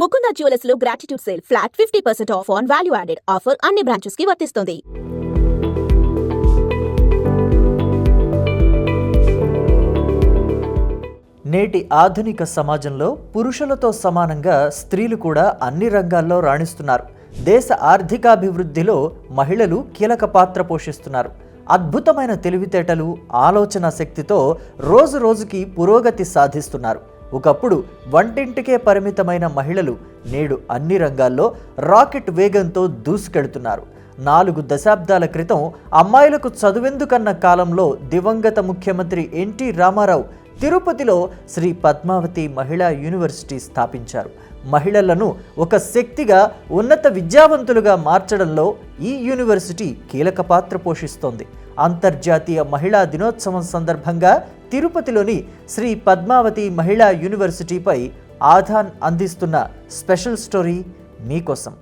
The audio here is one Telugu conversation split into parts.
Mukunda జ్యువెలర్స్లో gratitude sale flat fifty percent off on value added offer అన్ని బ్రాంచెస్కి వర్తిస్తుంది. నేటి ఆధునిక సమాజంలో పురుషులతో సమానంగా స్త్రీలు కూడా అన్ని రంగాల్లో రాణిస్తున్నారు. దేశ ఆర్థికాభివృద్ధిలో మహిళలు కీలక పాత్ర పోషిస్తున్నారు. అద్భుతమైన తెలివితేటలు ఆలోచన శక్తితో రోజు రోజుకి పురోగతి సాధిస్తున్నారు. ఒకప్పుడు వంటింటికే పరిమితమైన మహిళలు నేడు అన్ని రంగాల్లో రాకెట్ వేగంతో దూసుకెడుతున్నారు నాలుగు దశాబ్దాల క్రితం అమ్మాయిలకు చదువెందుకన్న కాలంలో దివంగత ముఖ్యమంత్రి ఎన్టీ రామారావు తిరుపతిలో శ్రీ పద్మావతి మహిళా యూనివర్సిటీ స్థాపించారు. మహిళలను ఒక శక్తిగా ఉన్నత విద్యావంతులుగా మార్చడంలో ఈ యూనివర్సిటీ కీలక పాత్ర పోషిస్తోంది. అంతర్జాతీయ మహిళా దినోత్సవం సందర్భంగా తిరుపతిలోని శ్రీ పద్మావతి మహిళా యూనివర్సిటీపై ఆధాన్ అందిస్తున్న స్పెషల్ స్టోరీ మీకోసం.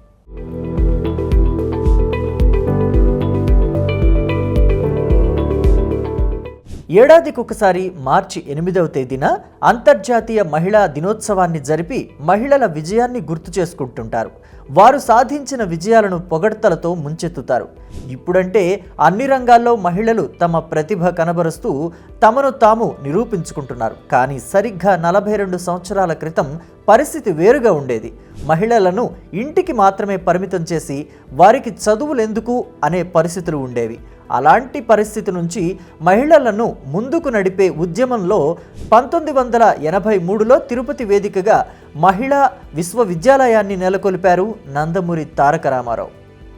ఏడాదికొకసారి మార్చి ఎనిమిదవ తేదీన అంతర్జాతీయ మహిళా దినోత్సవాన్ని జరిపి మహిళల విజయాన్ని గుర్తు చేసుకుంటుంటారు. వారు సాధించిన విజయాలను పొగడ్తలతో ముంచెత్తుతారు. ఇప్పుడంటే అన్ని రంగాల్లో మహిళలు తమ ప్రతిభ కనబరుస్తూ తమను తాము నిరూపించుకుంటున్నారు. కానీ సరిగ్గా నలభై రెండు సంవత్సరాల క్రితం పరిస్థితి వేరుగా ఉండేది. మహిళలను ఇంటికి మాత్రమే పరిమితం చేసి వారికి చదువులెందుకు అనే పరిస్థితులు ఉండేవి. అలాంటి పరిస్థితి నుంచి మహిళలను ముందుకు నడిపే ఉద్యమంలో పంతొమ్మిది వందల ఎనభై మూడులో తిరుపతి వేదికగా మహిళా విశ్వవిద్యాలయాన్ని నెలకొల్పారు నందమూరి తారక రామారావు.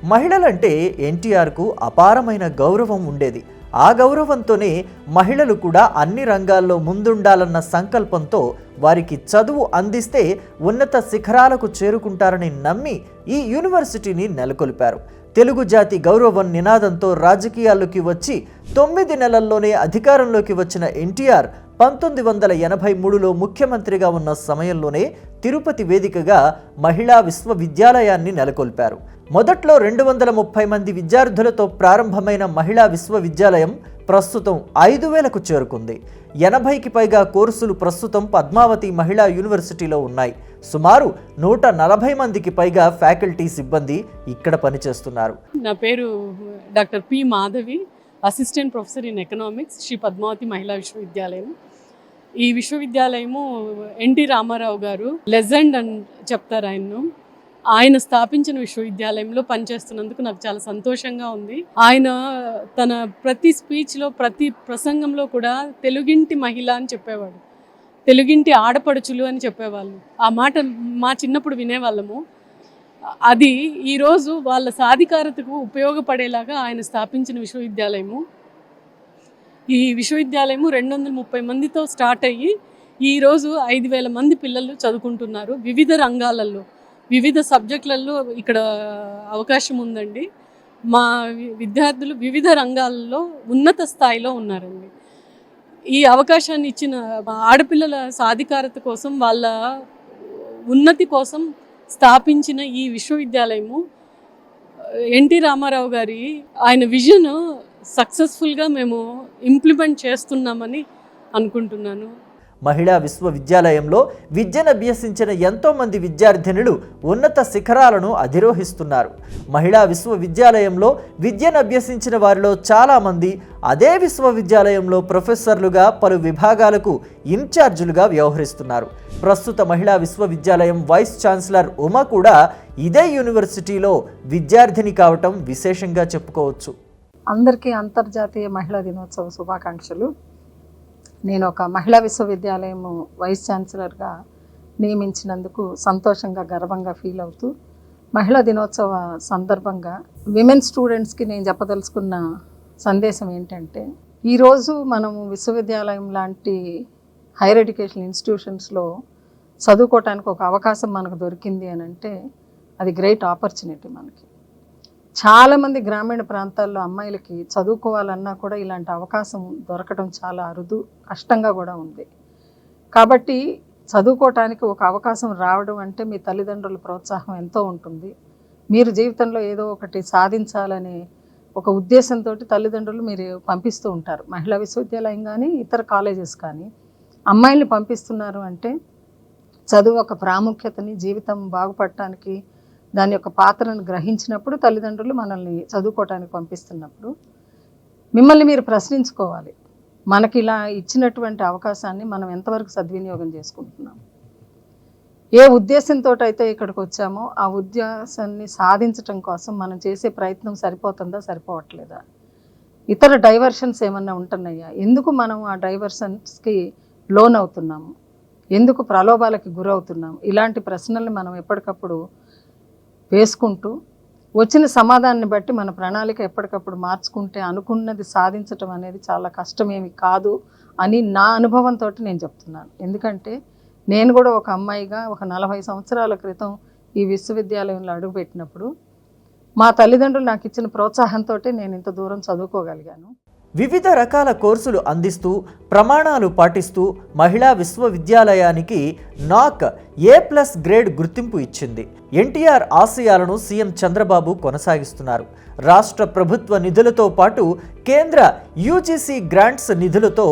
మహిళలంటే ఎన్టీఆర్కు అపారమైన గౌరవం ఉండేది. ఆ గౌరవంతోనే మహిళలు కూడా అన్ని రంగాల్లో ముందుండాలన్న సంకల్పంతో వారికి చదువు అందిస్తే ఉన్నత శిఖరాలకు చేరుకుంటారని నమ్మి ఈ యూనివర్సిటీని నెలకొల్పారు. తెలుగు జాతి గౌరవం నినాదంతో రాజకీయాల్లోకి వచ్చి తొమ్మిది నెలల్లోనే అధికారంలోకి వచ్చిన ఎన్టీఆర్ పంతొమ్మిది వందల ఎనభై మూడులో ముఖ్యమంత్రిగా ఉన్న సమయంలోనే తిరుపతి వేదికగా మహిళా విశ్వవిద్యాలయాన్ని నెలకొల్పారు. మొదట్లో రెండు వందల ముప్పై మంది విద్యార్థులతో ప్రారంభమైన మహిళా విశ్వవిద్యాలయం ప్రస్తుతం ఐదు వేలకు చేరుకుంది. ఎనభైకి పైగా కోర్సులు ప్రస్తుతం పద్మావతి మహిళా యూనివర్సిటీలో ఉన్నాయి. సుమారు నూట నలభై మందికి పైగా ఫ్యాకల్టీ సిబ్బంది ఇక్కడ పనిచేస్తున్నారు. నా పేరు doctor P Madhavi. Assistant professor in economics Sri Padmavati Mahila Visvavidyalayam. ఈ విశ్వవిద్యాలయము ఎన్టీ రామారావు గారు లెజెండ్ అని చెప్తారు ఆయన్ను. ఆయన స్థాపించిన విశ్వవిద్యాలయంలో పనిచేస్తున్నందుకు నాకు చాలా సంతోషంగా ఉంది. ఆయన తన ప్రతి స్పీచ్లో ప్రతి ప్రసంగంలో కూడా తెలుగింటి మహిళ అని చెప్పేవాడు. తెలుగింటి ఆడపడుచులు అని చెప్పేవాళ్ళు. ఆ మాట మా చిన్నప్పుడు వినేవాళ్ళము. అది ఈరోజు వాళ్ళ సాధికారతకు ఉపయోగపడేలాగా ఆయన స్థాపించిన విశ్వవిద్యాలయము. ఈ విశ్వవిద్యాలయము రెండు వందల ముప్పై మందితో స్టార్ట్ అయ్యి ఈరోజు ఐదు వేల మంది పిల్లలు చదువుకుంటున్నారు. వివిధ రంగాలలో వివిధ సబ్జెక్టులలో ఇక్కడ అవకాశం ఉందండి. మా విద్యార్థులు వివిధ రంగాల్లో ఉన్నత స్థాయిలో ఉన్నారండి. ఈ అవకాశాన్ని ఇచ్చిన మా ఆడపిల్లల సాధికారత కోసం వాళ్ళ ఉన్నతి కోసం స్థాపించిన ఈ విశ్వవిద్యాలయము ఎన్టీ రామారావు గారి ఆయన విజన్ సక్సెస్ఫుల్గా మేము ఇంప్లిమెంట్ చేస్తున్నామని అనుకుంటున్నాను. మహిళా విశ్వవిద్యాలయంలో విద్యను అభ్యసించిన ఎంతోమంది విద్యార్థినులు ఉన్నత శిఖరాలను అధిరోహిస్తున్నారు. మహిళా విశ్వవిద్యాలయంలో విద్యను అభ్యసించిన వారిలో చాలామంది అదే విశ్వవిద్యాలయంలో ప్రొఫెసర్లుగా పలు విభాగాలకు ఇన్ఛార్జీలుగా వ్యవహరిస్తున్నారు. ప్రస్తుత మహిళా విశ్వవిద్యాలయం వైస్ ఛాన్సలర్ ఉమ కూడా ఇదే యూనివర్సిటీలో విద్యార్థిని కావటం విశేషంగా చెప్పుకోవచ్చు. అందరికీ అంతర్జాతీయ మహిళా దినోత్సవ శుభాకాంక్షలు. నేను ఒక మహిళా విశ్వవిద్యాలయం వైస్ ఛాన్సలర్గా నియమించినందుకు సంతోషంగా గర్వంగా ఫీల్ అవుతూ మహిళా దినోత్సవ సందర్భంగా విమెన్ స్టూడెంట్స్కి నేను చెప్పదలుచుకున్న సందేశం ఏంటంటే ఈరోజు మనము విశ్వవిద్యాలయం లాంటి హైయర్ ఎడ్యుకేషన్ ఇన్స్టిట్యూషన్స్లో చదువుకోవటానికి ఒక అవకాశం మనకు దొరికింది అని అంటే అది గ్రేట్ ఆపర్చునిటీ మనకి. చాలామంది గ్రామీణ ప్రాంతాల్లో అమ్మాయిలకి చదువుకోవాలన్నా కూడా ఇలాంటి అవకాశం దొరకడం చాలా అరుదు కష్టంగా కూడా ఉంది. కాబట్టి చదువుకోవటానికి ఒక అవకాశం రావడం అంటే మీ తల్లిదండ్రుల ప్రోత్సాహం ఎంతో ఉంటుంది. మీరు జీవితంలో ఏదో ఒకటి సాధించాలనే ఒక ఉద్దేశంతో తల్లిదండ్రులు మీరు పంపిస్తూ ఉంటారు. మహిళా విశ్వవిద్యాలయం కానీ ఇతర కాలేజెస్ కానీ. అమ్మాయిల్ని పంపిస్తున్నారు అంటే చదువు ఒక ప్రాముఖ్యతని జీవితం బాగుపడటానికి దాని యొక్క పాత్రను గ్రహించినప్పుడు తల్లిదండ్రులు మనల్ని చదువుకోవటానికి పంపిస్తున్నప్పుడు మిమ్మల్ని మీరు ప్రశ్నించుకోవాలి. మనకి ఇలా ఇచ్చినటువంటి అవకాశాన్ని మనం ఎంతవరకు సద్వినియోగం చేసుకుంటున్నాం? ఏ ఉద్దేశంతో అయితే ఇక్కడికి వచ్చామో ఆ ఉద్దేశాన్ని సాధించటం కోసం మనం చేసే ప్రయత్నం సరిపోతుందా సరిపోవట్లేదా? ఇతర డైవర్షన్స్ ఏమన్నా ఉంటున్నాయా? ఎందుకు మనం ఆ డైవర్షన్స్కి లోన్ అవుతున్నాము ఎందుకు ప్రలోభాలకి గురవుతున్నాము? ఇలాంటి ప్రశ్నల్ని మనం ఎప్పటికప్పుడు వేసుకుంటూ వచ్చిన సమాధానాన్ని బట్టి మన ప్రణాళిక ఎప్పటికప్పుడు మార్చుకుంటే అనుకున్నది సాధించటం అనేది చాలా కష్టమేమి కాదు అని నా అనుభవంతో నేను చెప్తున్నాను. ఎందుకంటే నేను కూడా ఒక అమ్మాయిగా ఒక నలభై సంవత్సరాల క్రితం ఈ విశ్వవిద్యాలయంలో అడుగుపెట్టినప్పుడు మా తల్లిదండ్రులు నాకు ఇచ్చిన ప్రోత్సాహంతో నేను ఇంత దూరం చదువుకోగలిగాను. వివిధ రకాల కోర్సులు అందిస్తూ ప్రమాణాలు పాటిస్తూ మహిళా విశ్వవిద్యాలయానికి నాక్ ఏ ప్లస్ గ్రేడ్ గుర్తింపు ఇచ్చింది. ఎన్టీఆర్ ఆశయాలను సీఎం చంద్రబాబు కొనసాగిస్తున్నారు. రాష్ట్ర ప్రభుత్వ నిధులతో పాటు కేంద్ర యూజీసీ గ్రాంట్స్ నిధులతో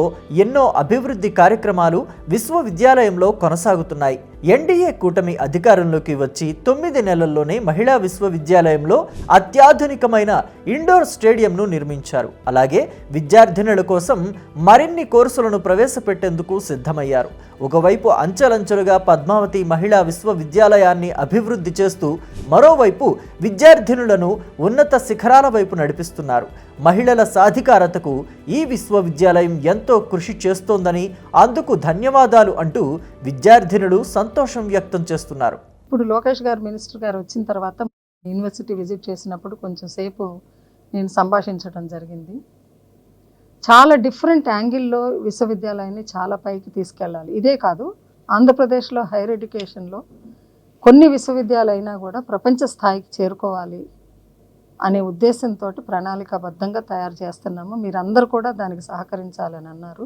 ఎన్నో అభివృద్ధి కార్యక్రమాలు విశ్వవిద్యాలయంలో కొనసాగుతున్నాయి. ఎన్డీఏ కూటమి అధికారంలోకి వచ్చి తొమ్మిది నెలల్లోనే మహిళా విశ్వవిద్యాలయంలో అత్యాధునికమైన ఇండోర్ స్టేడియంను నిర్మించారు. అలాగే విద్యార్థినుల కోసం మరిన్ని కోర్సులను ప్రవేశపెట్టేందుకు సిద్ధమయ్యారు. ఒకవైపు అంచెలంచెలుగా పద్మావతి మహిళా విశ్వవిద్యాలయాన్ని అభివృద్ధి చేస్తూ మరోవైపు విద్యార్థినులను ఉన్నత శిఖరాల వైపు నడిపిస్తున్నారు. మహిళల సాధికారతకు ఈ విశ్వవిద్యాలయం ఎంతో కృషి చేస్తోందని అందుకు ధన్యవాదాలు అంటూ విద్యార్థినులు సంతోషం వ్యక్తం చేస్తున్నారు. ఇప్పుడు లోకేష్ గారు మినిస్టర్ గారు వచ్చిన తర్వాత యూనివర్సిటీ విజిట్ చేసినప్పుడు కొంచెం సేపు నేను సంభాషించడం జరిగింది. చాలా డిఫరెంట్ యాంగిల్లో విశ్వవిద్యాలయాన్ని చాలా పైకి తీసుకెళ్ళాలి. ఇదే కాదు ఆంధ్రప్రదేశ్లో హైయర్ ఎడ్యుకేషన్లో కొన్ని విశ్వవిద్యాలయాలైనా కూడా ప్రపంచ స్థాయికి చేరుకోవాలి. అనే ఉద్దేశంతో ప్రణాళికాబద్ధంగా తయారు చేస్తున్నాము. మీరందరూ కూడా దానికి సహకరించాలని అన్నారు.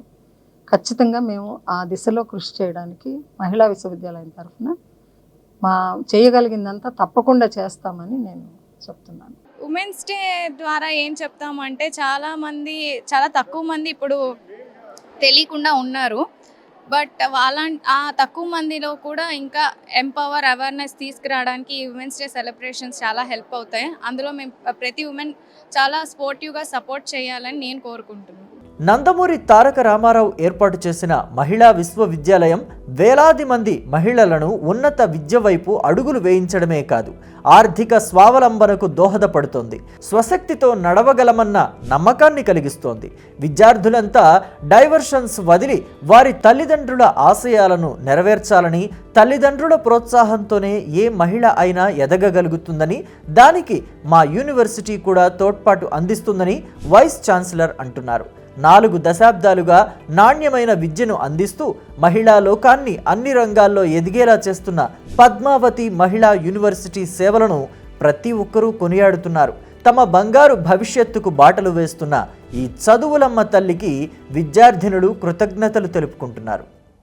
ఖచ్చితంగా మేము ఆ దిశలో కృషి చేయడానికి మహిళా విశ్వవిద్యాలయం తరఫున మా చేయగలిగిందంతా తప్పకుండా చేస్తామని నేను చెప్తున్నాను. ఉమెన్స్ డే ద్వారా ఏం చెప్తామంటే చాలామంది చాలా తక్కువ మంది ఇప్పుడు తెలియకుండా ఉన్నారు. బట్ వాళ్ళ ఆ తక్కువ మందిలో కూడా ఇంకా ఎంపవర్ అవేర్నెస్ తీసుకురావడానికి ఈ ఉమెన్స్ డే సెలబ్రేషన్స్ చాలా హెల్ప్ అవుతాయి. అందులో మేము ప్రతి ఉమెన్ చాలా స్పోర్టివ్గా సపోర్ట్ చేయాలని నేను కోరుకుంటున్నాను నందమూరి తారక రామారావు ఏర్పాటు చేసిన మహిళా విశ్వవిద్యాలయం వేలాది మంది మహిళలను ఉన్నత విద్య వైపు అడుగులు వేయించడమే కాదు ఆర్థిక స్వావలంబనకు దోహదపడుతోంది. స్వశక్తితో నడవగలమన్న నమ్మకాన్ని కలిగిస్తోంది. విద్యార్థులంతా డైవర్షన్స్ వదిలి వారి తల్లిదండ్రుల ఆశయాలను నెరవేర్చాలని తల్లిదండ్రుల ప్రోత్సాహంతోనే ఏ మహిళ అయినా ఎదగగలుగుతుందని దానికి మా యూనివర్సిటీ కూడా తోడ్పాటు అందిస్తుందని వైస్ ఛాన్సలర్ అంటున్నారు. నాలుగు దశాబ్దాలుగా నాణ్యమైన విద్యను అందిస్తూ మహిళా లోకాన్ని అన్ని రంగాల్లో ఎదిగేలా చేస్తున్న పద్మావతి మహిళా యూనివర్సిటీ సేవలను ప్రతి ఒక్కరూ కొనియాడుతున్నారు. తమ బంగారు భవిష్యత్తుకు బాటలు వేస్తున్న ఈ చదువులమ్మ తల్లికి విద్యార్థినులు కృతజ్ఞతలు తెలుపుకుంటున్నారు.